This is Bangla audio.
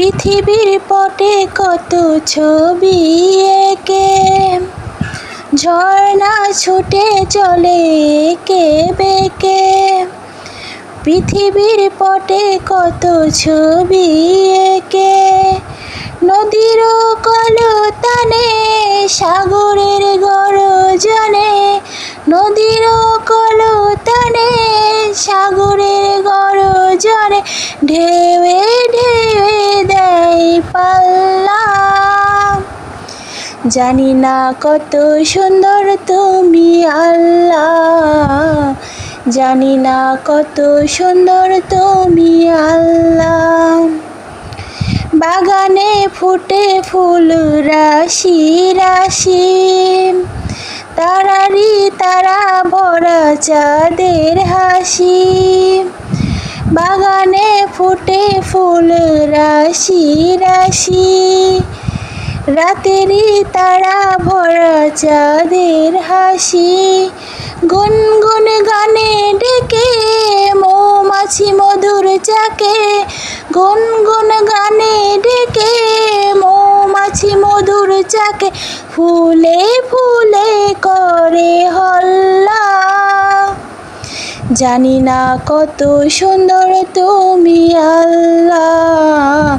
পৃথিবীর পটে কত ছবি একে? ঝর্ণা ছুটে চলে কে বেকে? পৃথিবীর পটে কত ছবি একে? নদীর কলতানে, সাগরের গরজনে, নদীর কলতানে, সাগরের গরজনে ঢেউে জানি না কত সুন্দর তুমি আল্লাহ। জানি না কত সুন্দর তুমি আল্লাহ। বাগানে ফুটে ফুল রাশি রাশি। তারারি তারা ভরা চাঁদের হাসি। বাগানে ফুটে ফুল রাশি রাশি। রাতেরই তারা ভরা চাঁদের হাসি। গুনগুন গানে ডেকে মৌমাছি মধুর চাকে। গুনগুন গানে ডেকে মৌমাছি মধুর চাকে। ফুলে ফুলে করে হল্লা। জানি না কত সুন্দর তুমি আল্লাহ